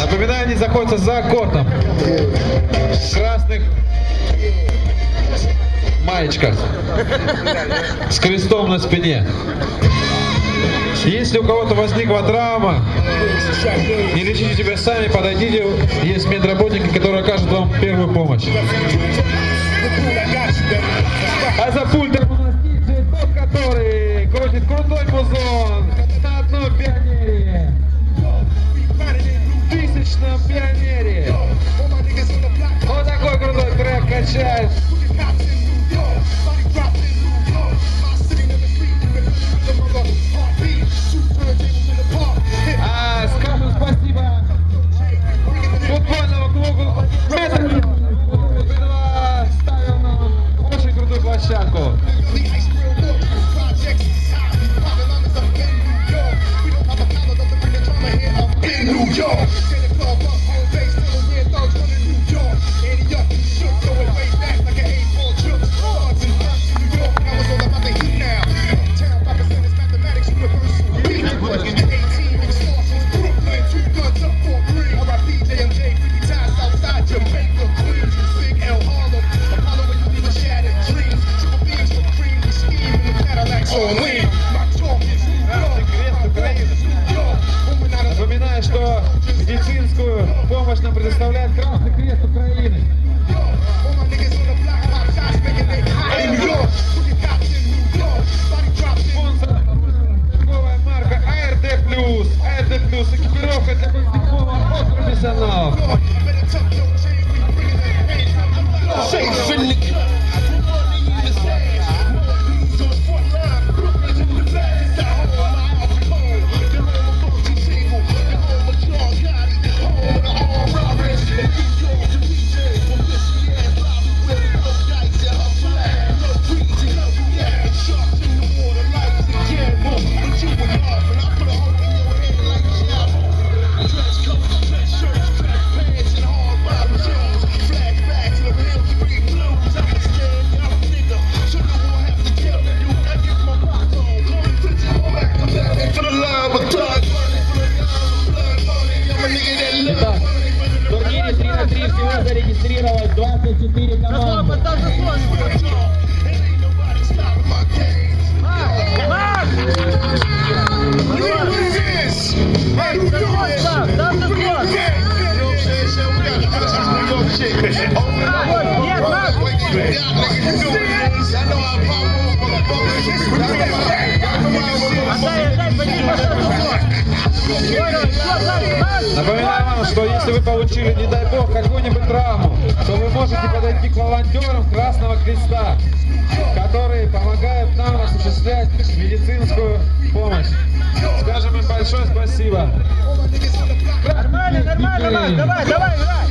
Напоминаю, они заходятся за кортом. В красных маечках. С крестом на спине. Если у кого-то возникла травма, не лечите себя сами, подойдите, есть медработники, которые окажут вам первую помощь. А за пультом крутой музон на одной пионере. Тысячном пионере. Вот такой крутой трек качает. А, скажем спасибо футбольному клубу «Металлист», который ставил очень крутую площадку. Напоминаю, помощь нам предоставляет Красный Крест Украины. 24 команды. Напоминаю вам, что если вы получили, не дай бог, вы к волонтерам Красного Креста, которые помогают нам осуществлять медицинскую помощь. Скажем им большое спасибо. Нормально, нормально, Макс, давай, давай, играй.